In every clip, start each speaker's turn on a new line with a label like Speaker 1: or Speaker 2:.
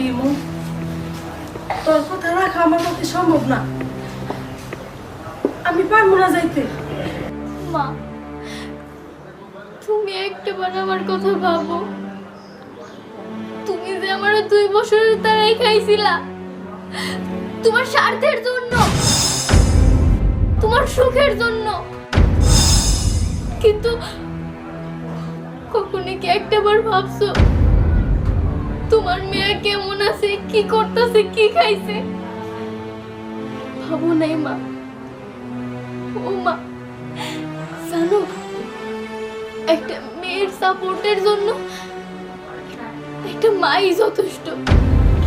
Speaker 1: বিমু। তোর কথা রাখা পক্ষে সম্ভব না। আমি পারব না যাইতে।
Speaker 2: মা, তুমি একটাবার আমার কথা ভাবো। তুমি যে আমার দুই বছরের তারাই খাইছিলা। তোমার স্বার্থের জন্য, তোমার সুখের জন্য। কিন্তু কখনো কি একটাবার ভাবছ? তোমার মেয়ে কেমন আছে? কি করতেছে? কি খাইছে? ভাবো নাই মা। ও মা, জানো, একটা মেয়ের সাপোর্টের জন্য একটা মাই যথেষ্ট।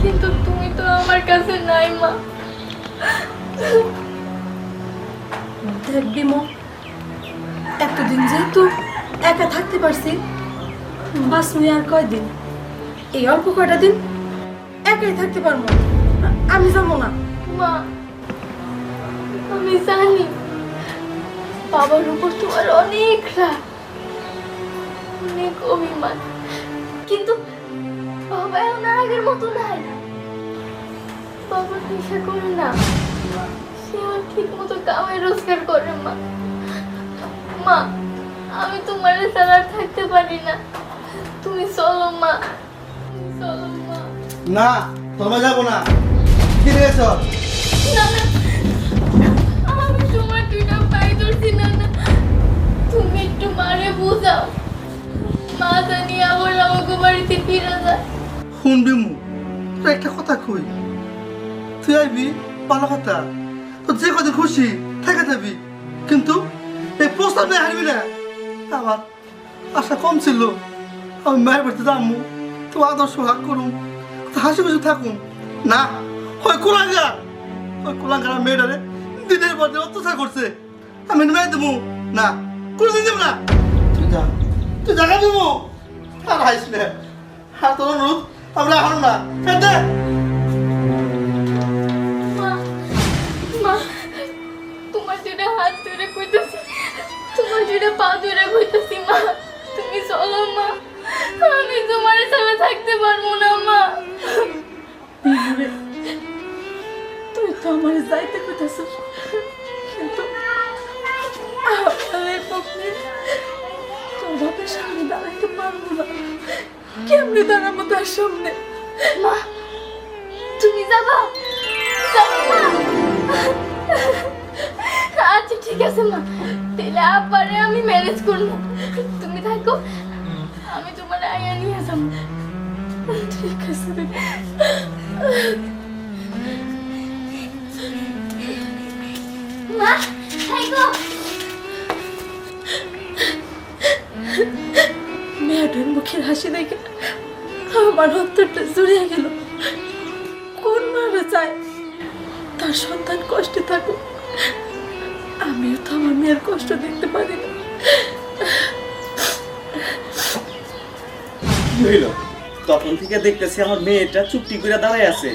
Speaker 2: কিন্তু তুমি তো আমার কাছে নাই মা।
Speaker 1: দেখ বিমু এতদিন যেহেতু একা থাকতে পারছি বাস মুই আর কয়দিন? এই অল্প কয়টা দিন একাই থাকতে পারব। আমি যাব না।
Speaker 2: মা, আমি জানি বাবার উপর তোমার অনেক রাগ, অনেক অভিমান। কিন্তু বাবা এখন আর আগের মতো নাই। বাবা নেশা করে না। সে ঠিক মতো কামাই রোজগার করে মা মা, আমি তোমার ছাড়া থাকতে পারি না। তুমি চলো, মা।
Speaker 3: না তোমরা যাব না। কি রেছ
Speaker 2: না না আমি তোমার দুইটা পাই ধরছি না না তুমি একটু মারে বুঝাও। মা জানি আবার আমাকে বাড়িতে ফিরে যায়।
Speaker 3: শুনবি মু তোর একটা কথা কই। তুই আইবি ভালো কথা। তো যে কত খুশি থেকে যাবি। কিন্তু এই প্রস্তাব নিয়ে হারবি না। আমার আশা কম ছিল। আমি মায়ের বাড়িতে যাব তো আদর্শ করুম তো হাসি খুশি থাকুম না ওই কুলাঙ্গা ওই কুলাঙ্গার মেয়েটারে দিনের পর দিন অত্যাচার করছে। আমি মেয়ে দেবো। না, কোনোদিন দেবো না। তুই যা, তুই জায়গা দেবো। আর হাইস না। আর তোর অনুরোধ আমরা হারুন না। দে।
Speaker 2: দুইটা পা ধরে কইতেছি মা, তুমি চলো, মা। আমি তোমার সাথে থাকতে পারব না, মা।
Speaker 1: আমার যাইতে কইতাছিস কিন্তু আমার এই পক্ষে তোর বাপের সামনে দাঁড়াইতে পারব না কেমনি দাঁড়াবো তার সামনে
Speaker 2: মা তুমি যাবা আচ্ছা ঠিক আছে মা তাহলে আব্বারে আমি ম্যানেজ করব তুমি থাকো আমি তোমার আয়া নিয়ে যাব
Speaker 1: ঠিক আছে
Speaker 2: মা
Speaker 1: মেয়েটার মুখের হাসি দেখে আমার অন্তরটা জুড়িয়ে গেল। কোন মারা চায় তার সন্তান কষ্টে থাকুক। আমিও তো আমার মেয়ের কষ্ট দেখতে পারি না।
Speaker 4: কি তখন থেকে দেখতেছি আমার মেয়েটা চুপটি করে দাঁড়ায় আছে।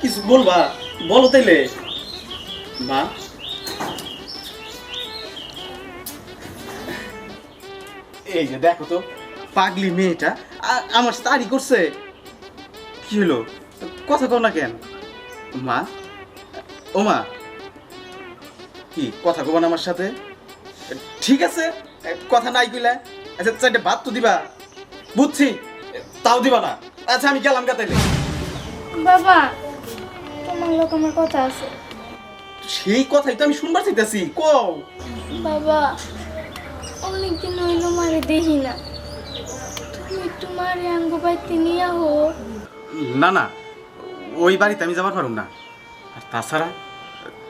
Speaker 4: কিছু বলবা? বলো তাইলে। মা? এই যে দেখো তো পাগলি মেয়েটা আমার তাড়ি করছে। কি হলো? কথা কও না কেন? মা? ও মা? কি কথা কবা না আমার সাথে? ঠিক আছে কথা নাই কইলা। আচ্ছা চারটে ভাত তো দিবা? বুঝছি তাও দিবা না। আচ্ছা আমি গেলাম গা তাইলে।
Speaker 2: বাবা তোমার লোক আমার কথা আছে।
Speaker 4: সেই কথাই তো আমি শুনবার চাইতেছি কও।
Speaker 2: বাবা অনেকদিন হইল মারে দেখি না। তুমি একটু মারে আঙ্গ বাইতে নিয়ে হো
Speaker 4: না না ওই বাড়িতে আমি যাবার পারুম না। আর তাছাড়া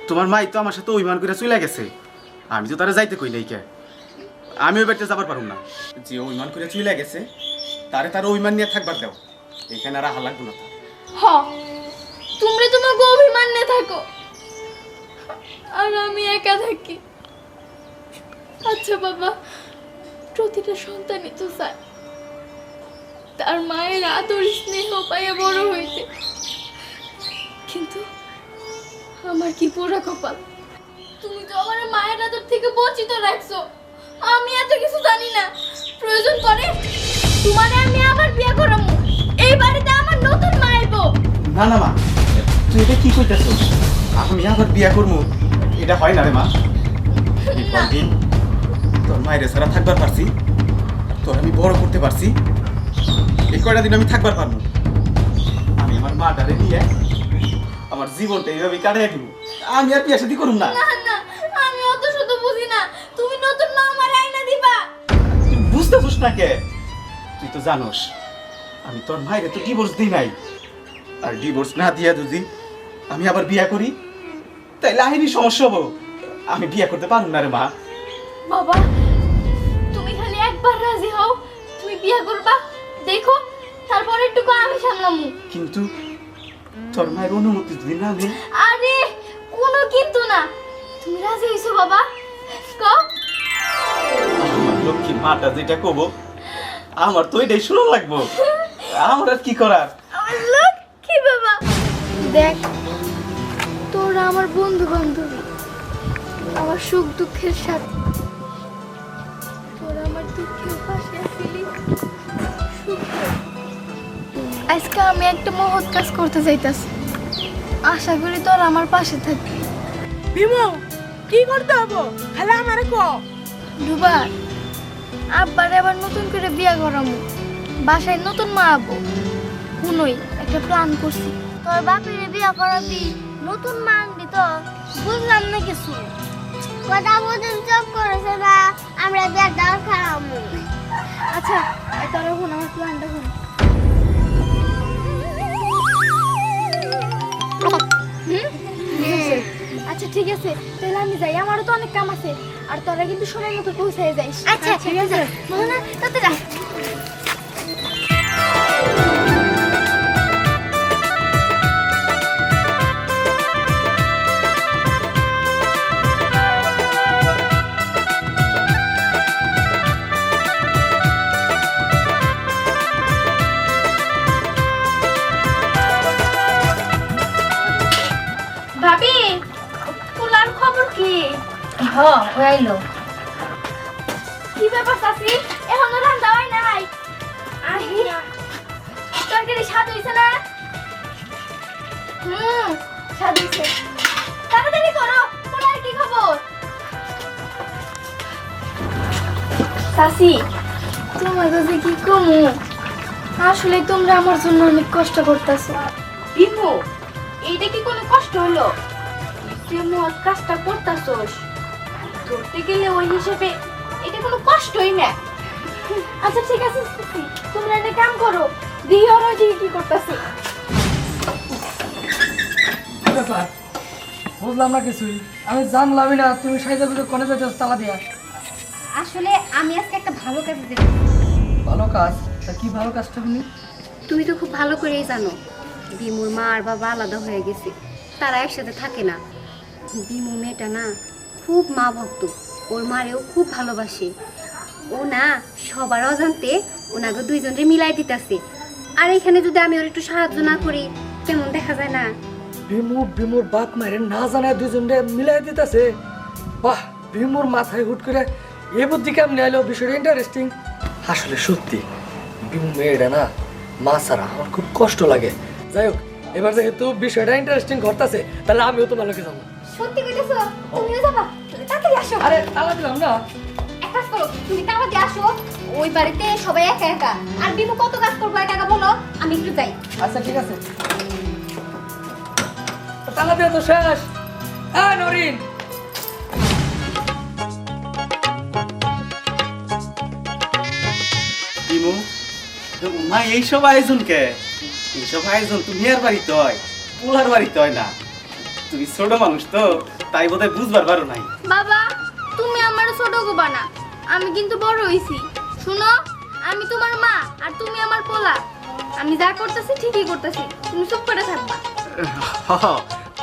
Speaker 4: তোমার মাই তো আমার সাথে অভিমান করে চলে গেছে। আমি তো তারা যাইতে কই নাই কে। আমি ওই বাড়িতে যাবার পারুম না। যে অভিমান করে চলে গেছে তারে তার অভিমান নিয়ে থাকবার দাও। এখানে আর না তার।
Speaker 2: হ তুমি তোমাকে অভিমান নিয়ে থাকো। আর আমি একা থাকি। আচ্ছা বাবা। প্রতিটা সন্তানই তো চায়। তার মায়ের আদর স্নেহ পাইয়া বড় হইতে। কিন্তু আমার কি পোড়া কপাল? তুমি তো আমার মায়ের আদর থেকে বঞ্চিত রাখছো। আমি এত কিছু জানি না। প্রয়োজন পড়ে তোমারে আমি আবার বিয়ে করামু। এই বাড়িতে আমার নতুন মা আইবো
Speaker 4: না না মা। তুই এটা কি কইতেছ আমি আবার বিয়া করব এটা হয় না রে মা। তোর মায়ের ছাড়া থাকবার পারছি। তোর আমি বড় করতে পারছি। এই কয়টা দিন আমি থাকবার পারব? আমি আমার মা ডালে নিয়ে আমার জীবনটা এইভাবে কাটাই দিব। আমি আর বিয়া শাদি করুম না।
Speaker 2: আমি অত শত বুঝি না। তুমি নতুন মা আমার আইনা দিবা।
Speaker 4: তুই বুঝতেছিস না কে? তুই তো জানোস আমি তোর মায়ের তো ডিভোর্স দিই নাই। আর ডিভোর্স না দিয়া যদি আমি আবার বিয়া করি তাইলে আইনি সমস্যা হব। আমি বিয়া করতে পারব না রে মা।
Speaker 2: বাবা একবার রাজি হও তুমি বিয়ে করবা। দেখো তারপর একটু আমি সামলামু।
Speaker 4: কিন্তু তোর মায়ের অনুমতি যদি না নেই
Speaker 2: আরে কোনো কিন্তু না। তুমি রাজি হইছো বাবা? কও।
Speaker 4: লক্ষ্মী মাটা যেটা কব আমার তো এটাই শুনো লাগবো। আমার আর কি করার?
Speaker 2: আমার লক্ষ্মী বাবা। দেখ তোরা আমার বন্ধু বান্ধবী আমার সুখ দুঃখের সাথে। আজকে আমি একটা মহৎ কাজ করতে চাইতাছি আশা করি তোরা আমার পাশে থাকবি।
Speaker 1: ভীমু কি করতে হব? খালি আমারে ক।
Speaker 2: দুবার আব্বারে আবার নতুন করে বিয়া করামু। বাসায় নতুন মা আবো। শুনই একটা প্ল্যান করছি।
Speaker 5: তোর বাপের বিয়া করাবি নতুন মা আনবি তো বুঝলাম না কিছু। কথা বলছেন চোখ করেছে না আমরা বিয়ার ডাল খাওয়াবো
Speaker 2: আচ্ছা এই তোরা শুন আমার প্ল্যানটা শুন আচ্ছা ঠিক আছে। তাহলে আমি যাই। আমারও তো অনেক কাম আছে। আর তোরা কিন্তু সময় মতো পৌঁছায় যাইস।
Speaker 5: আচ্ছা ঠিক আছে। মোহনা তাতে যা হইল
Speaker 2: কি ব্যাপার চাচি এখনও রান্না হয় নাই? আহি। তরকারি স্বাদ হইছে না? হুম স্বাদ হইছে। তাড়াতাড়ি করো পোলার কি খবর? চাচি তোমার কাছে কি কমু? আসলে তোমরা আমার জন্য অনেক কষ্ট করতেছো। বিমু এইটা কি কোনো কষ্ট হলো? তুই কাজটা করতেছোস। ধরতে গেলে ওই হিসেবে এটা কোনো কষ্টই না। আচ্ছা ঠিক আছে তোমরা একটা কাম করো ওর ওইদিকে কি করতেছে?
Speaker 6: ব্যাপার বুঝলাম না কিছুই। আমি জানলামই না তুমি সাইজা গুজে কোনে যাইতে তালা দিয়া?
Speaker 5: আসলে আমি আজকে একটা ভালো কাজ দেবো
Speaker 6: ভালো কাজ? তা কি ভালো কাজটা তুমি?
Speaker 5: তুমি তো খুব ভালো করেই জানো বিমুর মা আর বাবা আলাদা হয়ে গেছে তারা একসাথে থাকে না। বিমু মেয়েটা না খুব মা ভক্ত। ওর মারেও খুব ভালোবাসে। ও না, সবার অজান্তে ওনাকে দুইজনরে মিলাই দিতেছে। আর এখানে যদি আমি ওর একটু সাহায্য না করি, তেমন দেখা যায় না।
Speaker 6: ভীমু ভীমুর বাপ মায়ের না জানায় দুজনরে মিলাই দিতেছে। বাহ ভীমুর মাথায় হুট করে এ বুদ্ধি কেমন এলো বিষয়টা ইন্টারেস্টিং আসলে সত্যি ভীমু মেয়েটা না, মা ছাড়া আমার খুব কষ্ট লাগে। যাই হোক, এবার যেহেতু বিষয়টা ইন্টারেস্টিং ঘটতেছে, তাহলে আমিও তোমার লোকে যাব।
Speaker 2: সত্যি কইতেছো? তুমিও যাবা? তাড়াতাড়ি আসো।
Speaker 6: আরে তালা দিলাম না।
Speaker 2: এক কাজ করো তুমি তাড়াতাড়ি আসো। ওই বাড়িতে সবাই একা একা। আর বিমু কত কাজ করব একা একা বলো? আমি একটু যাই।
Speaker 6: আচ্ছা ঠিক আছে। তালা দিয়ে তো শেষ। হ্যাঁ নরিন।
Speaker 4: দিমু মা এইসব আয়োজন কে? এইসব আয়োজন তুমি আর বাড়িতে হয় পোলার বাড়িতে হয় না। তুমি ছোট মানুষ তো তাই বোধহয় বুঝবার পারো নাই।
Speaker 2: বাবা তুমি আমার ছোট গোবা না। আমি কিন্তু বড় হইছি। শুনো আমি তোমার মা আর তুমি আমার পোলা। আমি যা করতেছি ঠিকই করতেছি। তুমি চুপ করে থাকবা।
Speaker 4: হ,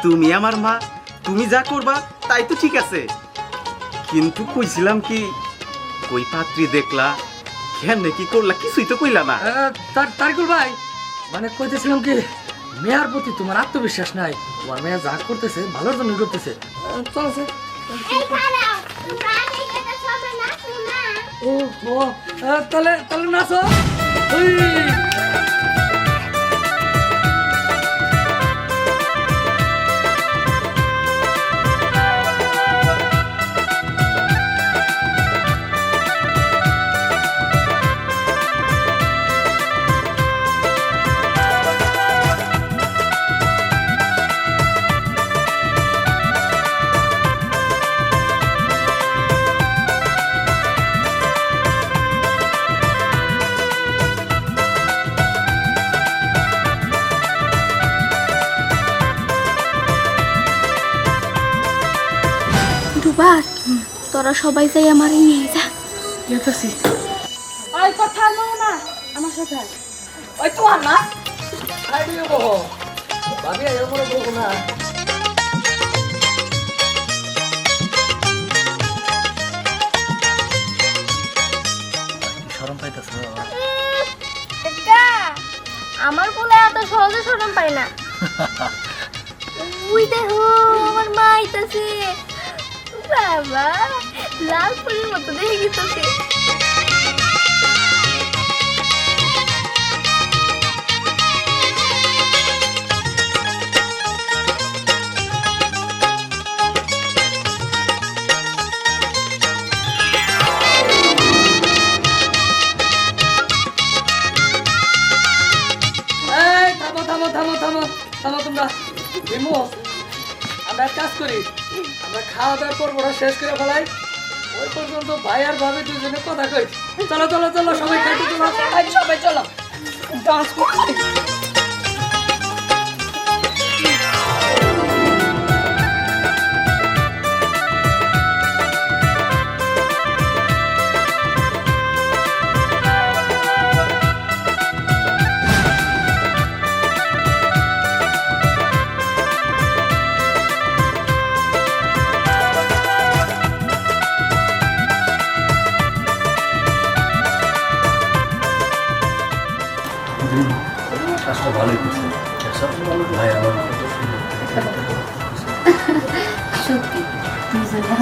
Speaker 4: তুমি আমার মা তুমি যা করবা তাই তো ঠিক আছে। কিন্তু কইছিলাম কি কই পাত্রী দেখলা কেমনে কি করলা কিছুই তো কইলা না।
Speaker 6: তার তারিকুল ভাই মানে কইতেছিলাম কি মেয়ার প্রতি তোমার আত্মবিশ্বাস নাই। তোমার মেয়া যা করতেছে ভালোর জন্য করতেছে। ও তাহলে তাহলে নাচো।
Speaker 2: তোরা সবাই যাই আমার নিয়ে যা।
Speaker 1: যেতেছি। ওই কথা নও না আমার সাথে ওই তো না
Speaker 6: আই দিয়ে বহ। ভাবি আই বহ না। শরম পাইতাছ
Speaker 2: আমার এত সহজে সরম পাই না। উই দেখো আমার মা আইতাছে। বাবা। লাল পুরির মতো, দেখে গেছে
Speaker 6: থামো থামো থামো তোমরা। আমরা কাজ করি। আমরা খাওয়া দাওয়ার পর শেষ করে ফেলাই। ওই পর্যন্ত ভাই আর ভাবি দুজনে কথা কই। চলো চলো চলো, সবাই খাইতে চলো।
Speaker 1: সবাই চলো। ডান্স করতে
Speaker 6: ভালোই করছে ভাই আমার
Speaker 5: সত্যি দুজনে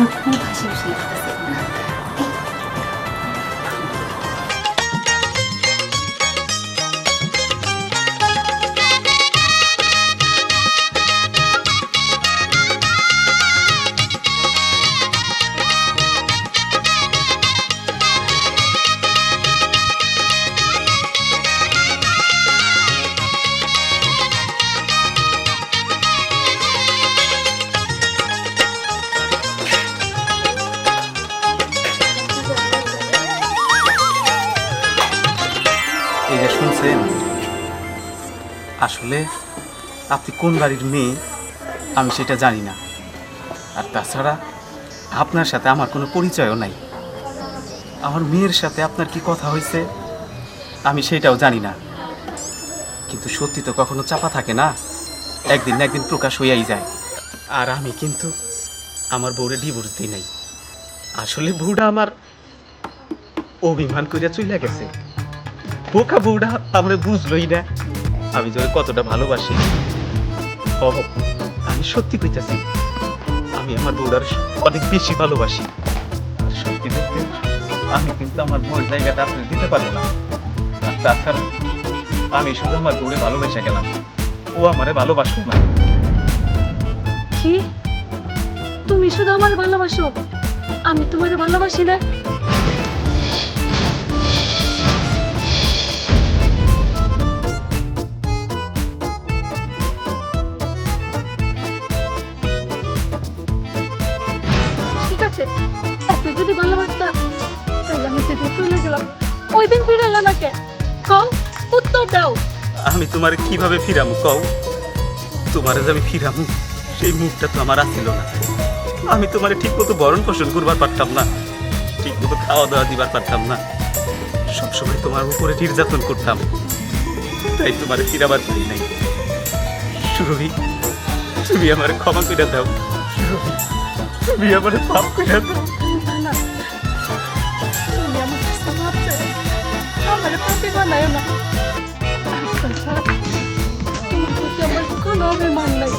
Speaker 4: আসলে আপনি কোন বাড়ির মেয়ে, আমি সেটা জানি না। আর তাছাড়া আপনার সাথে আমার কোনো পরিচয়ও নাই। আমার মেয়ের সাথে আপনার কি কথা হয়েছে, আমি সেটাও জানি না। কিন্তু সত্যি তো কখনো চাপা থাকে না, একদিন না একদিন প্রকাশ হইয়াই যায়। আর আমি কিন্তু আমার বউরে ডিভোর্স দিই নাই। আসলে বউটা আমার অভিমান করিয়া চলে গেছে। বোকা বউটা আমরা বুঝলই না। আমি ওরে কতটা ভালোবাসি। আমি সত্যি কইতাছি, আমি আমার বউরার অনেক বেশি ভালোবাসি। সত্যি বলতে আমি কিন্তু আমার বউর জায়গাটা আপনি দিতে পারব না। আর তাছাড়া, আমি শুধু আমার বউরে ভালোবেসে গেলাম। ও আমারে ভালোবাসবো না।
Speaker 1: কি? তুমি শুধু আমার ভালোবাসো? আমি তোমার ভালোবাসি না? চলে গেলাম। ওই দিন কও
Speaker 4: আমি তোমার কীভাবে ফিরামু কও? তোমারে আমি ফিরামু সেই মুখটা তো আমার আসছিল না। আমি তোমারে ঠিক মতো বরণ পোষণ করবার পারতাম না ঠিক মতো খাওয়া দাওয়া দিবার পারতাম না। সবসময় তোমার উপরে নির্যাতন করতাম। তাই তোমার ফিরাবার পারি নাই। সুরভি তুমি আমার ক্ষমা করে দাও। সুরভি, তুমি আমার পাপ করে দাও।
Speaker 1: নাই না। আমার কোনো অভিমান নাই